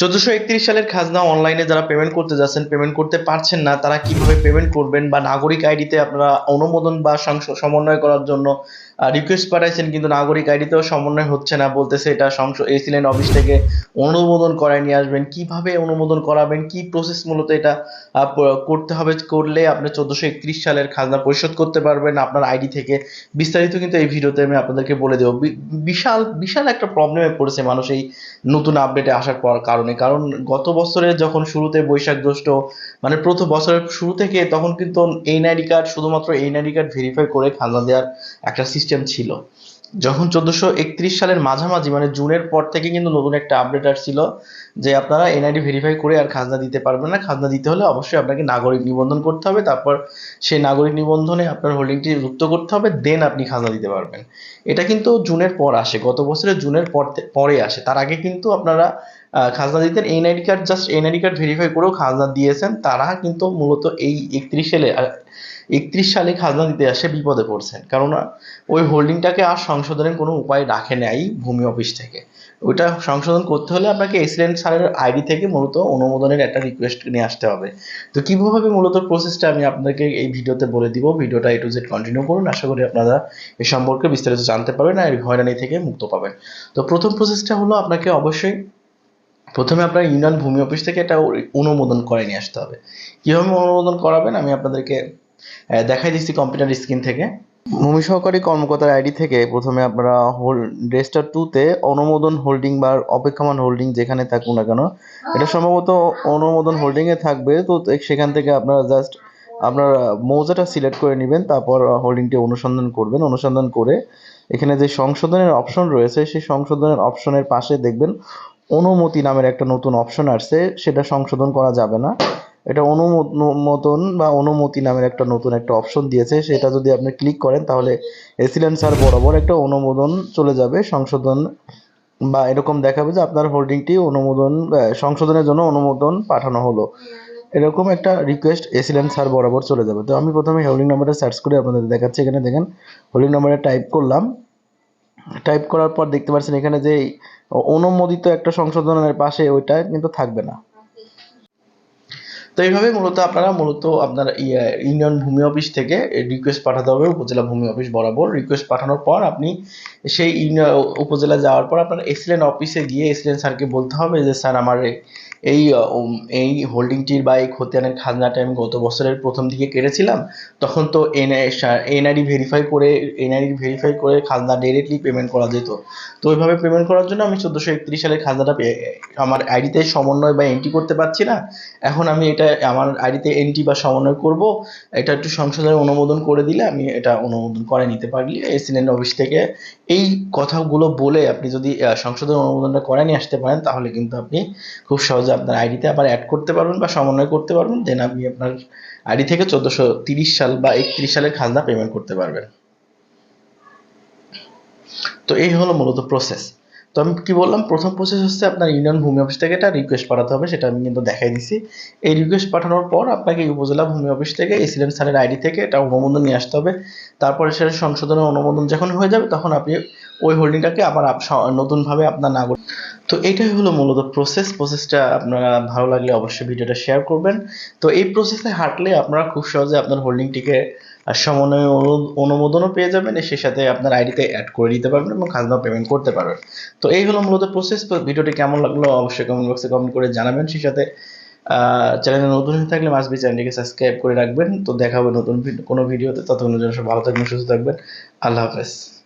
চোদ্দশো একত্রিশ সালের খাজনা অনলাইনে যারা পেমেন্ট করতে যাচ্ছেন পেমেন্ট করতে পারছেন না, তারা কীভাবে পেমেন্ট করবেন বা নাগরিক আইডিতে আপনারা অনুমোদন বা সমন্বয় করার জন্য রিকোয়েস্ট পাঠাইছেন কিন্তু নাগরিক আইডিতেও সমন্বয় হচ্ছে না বলতেছে এটা সংসদ এসিলেন অফিস থেকে অনুমোদন করায় নিয়ে আসবেন। কীভাবে অনুমোদন করাবেন? কি প্রসেস মূলত এটা করতে হবে? করলে আপনি চোদ্দশো একত্রিশ সালের খাজনা পরিশোধ করতে পারবেন আপনার আইডি থেকে। বিস্তারিত কিন্তু এই ভিডিওতে আমি আপনাদেরকে বলে দেবো। বিশাল বিশাল একটা প্রবলেমে পড়েছে মানুষ এই নতুন আপডেটে আসার পর, কারণে। কারণ গত বছরের যখন শুরুতে বৈশাখ জ্যৈষ্ঠ মানে প্রথম বছরের শুরু থেকে তখন কিন্তু এনআইডি কার্ড, শুধুমাত্র এনআইডি কার্ড ভেরিফাই করে খাজনা দেওয়ার একটা সিস্টেম ছিল। যখন চোদ্দশো একত্রিশ সালের মাঝামাঝি মানে জুনের পর থেকে কিন্তু নতুন একটা আপডেট আসছিল যে আপনারা এনআইডি ভেরিফাই করে আর খাজনা দিতে পারবেন না। খাজনা দিতে হলে অবশ্যই আপনাকে নাগরিক নিবন্ধন করতে হবে, তারপর সেই নাগরিক নিবন্ধনে আপনার হোল্ডিংটি যুক্ত করতে হবে দেন আপনি খাজনা দিতে পারবেন। এটা কিন্তু জুনের পর আসে, গত বছরের জুনের পর পরে আসে। তার আগে কিন্তু আপনারা খাজনা দিতেন। NID card just NID card verify করেও খাজনা দিয়েছেন। তারা কিন্তু মূলত এই একত্রিশ সালে একত্রিশ সালে খাজনা দিতে আসে বিপদে পড়ছেন। কারণ ওই হোল্ডিংটাকে আর সংশোধনের কোনো উপায় রাখে নাই ভূমি অফিস থেকে। ওইটা সংশোধন করতে হলে আপনাকে এসিলেন্ট সারের আইডি থেকে মূলত অনুমোদনের একটা রিকোয়েস্ট নিয়ে আসতে হবে। তো কীভাবে মূলত প্রসেসটা আমি আপনাকে এই ভিডিওতে বলে দিব? ভিডিওটা এ টু জেড কন্টিনিউ করুন। আশা করি আপনারা এ সম্পর্কে বিস্তারিত জানতে পারবেন আর এই হয়রানি থেকে মুক্ত পাবেন। তো প্রথম প্রসেসটা হলো আপনাকে অবশ্যই প্রথমে আপনার ইউনিয়ন ভূমি অফিস থেকে এটা অনুমোদন করে নিয়ে আসতে হবে। কীভাবে অনুমোদন করাবেন? আমি আপনাদেরকে দেখাই দিচ্ছি কম্পিউটার স্ক্রিন থেকে। ভূমি সহকারী কর্মকর্তার আইডি থেকে প্রথমে আপনারা হোল, রেজিস্টার টুতে অনুমোদন হোল্ডিং বা অপেক্ষমান হোল্ডিং যেখানে থাকুক না কেন, এটা সম্ভবত অনুমোদন হোল্ডিং এ থাকবে। তো সেখান থেকে আপনারা জাস্ট আপনার মৌজাটা সিলেক্ট করে নেবেন, তারপর হোল্ডিংটি অনুসন্ধান করবেন। অনুসন্ধান করে এখানে যে সংশোধনের অপশন রয়েছে, সেই সংশোধনের অপশনের পাশে দেখবেন অনুমতি নামের একটা নতুন অপশন আসছে, সেটা সংশোধন করা যাবে না। এটা অনুমোদন বা অনুমতি নামের একটা নতুন একটা অপশন দিয়েছে, সেটা যদি আপনি ক্লিক করেন তাহলে এসিলেন্ট স্যার বরাবর একটা অনুমোদন চলে যাবে, সংশোধন বা এরকম দেখাবে যে আপনার হোল্ডিংটি অনুমোদন সংশোধনের জন্য অনুমোদন পাঠানো হলো। এরকম একটা রিকোয়েস্ট এসিলেন্ট স্যার বরাবর চলে যাবে। তো আমি প্রথমে হোল্ডিং নাম্বারটা সার্চ করে আপনাদের দেখাচ্ছি। এখানে দেখেন হোল্ডিং নাম্বারটা টাইপ করলাম। টাইপ করার পর দেখতে পাচ্ছেন এখানে যে অনুমোদিত একটা সংশোধনের পাশে ওইটা কিন্তু থাকবে না। তো এইভাবে মূলত আপনারা মূলত আপনার ইয়ে, ইউনিয়ন ভূমি অফিস থেকে রিকোয়েস্ট পাঠাতে হবে উপজেলা ভূমি অফিস বরাবর রিকোয়েস্ট পাঠানোর পর আপনি সেই ইউনিয়ন উপজেলা যাওয়ার পর আপনার এসিলেন অফিসে গিয়ে এসিলেন স্যারকে বলতে হবে যে স্যার আমার এই- এই হোল্ডিংটির বা এই খতিয়ানের খাজনাটা আমি গত বছরের প্রথম দিকে কেটেছিলাম। তখন তো এনআই এনআইডি ভেরিফাই করে এনআইডি ভেরিফাই করে খাজনা ডাইরেক্টলি পেমেন্ট করা যেত। তো ওইভাবে পেমেন্ট করার জন্য আমি চোদ্দোশো একত্রিশ সালের খাজনাটা আমার আইডিতে সমন্বয় বা এন্ট্রি করতে পারছি না। এখন আমি এটা আমার আইডিতে এন্ট্রি বা সমন্বয় করব, এটা একটু সংশোধনের অনুমোদন করে দিলে আমি এটা অনুমোদন করে নিতে পারলে। এসিলেন্ট অফিস থেকে এই কথাগুলো বলে আপনি যদি সংশোধন অনুমোদনটা করে নিয়ে আসতে পারেন, তাহলে কিন্তু আপনি খুব সহজে আপনার আইডিতে আবার অ্যাড করতে পারবেন বা সমন্বয় করতে পারবেন। দেন আপনি আপনার আইডি থেকে চোদ্দোশো তিরিশ সাল বা একত্রিশ সালের খাজনা পেমেন্ট করতে পারবেন। তো এই হলো মূলত প্রসেস তো আমি কি বললাম? প্রথম প্রসেস হচ্ছে আপনার ইউনিয়ন ভূমি অফিস থেকে একটা রিকোয়েস্ট পাঠাতে হবে, সেটা আমি কিন্তু দেখাই দিছি। এই রিকোয়েস্ট পাঠানোর পর আপনাকে উপজেলা ভূমি অফিস থেকে এসিডেন্ট স্যারের আইডি থেকে এটা অনুমোদন নিয়ে আসতে হবে। তারপরে সেটা সংশোধনের অনুমোদন যখন হয়ে যাবে, তখন আপনি ওই হোল্ডিংটাকে আবার নতুনভাবে আপনার নাগরিক তো এটাই হলো মূলত প্রসেস প্রসেসটা আপনারা ভালো লাগলে অবশ্যই ভিডিওটা শেয়ার করবেন। তো এই প্রসেসে হাঁটলে আপনারা খুব সহজে আপনার হোল্ডিংটিকে সমন্বয় অনু- অনুমোদনও পেয়ে যাবেন সেই সাথে আপনার আইডিতে অ্যাড করে দিতে পারবেন এবং খাজনা পেমেন্ট করতে পারবেন। তো এই হলো মূলত প্রসেস ভিডিওটি কেমন লাগল অবশ্যই কমেন্ট বক্সে কমেন্ট করে জানাবেন। সেই সাথে চ্যানেলে নতুন হয়ে থাকলে মাসবি চ্যানেলটিকে সাবস্ক্রাইব করে রাখবেন। তো দেখা হবে নতুন কোনো ভিডিওতে। ততক্ষণ জন্য সব ভালো থাকবেন, সুস্থ থাকবেন। আল্লাহ হাফেজ।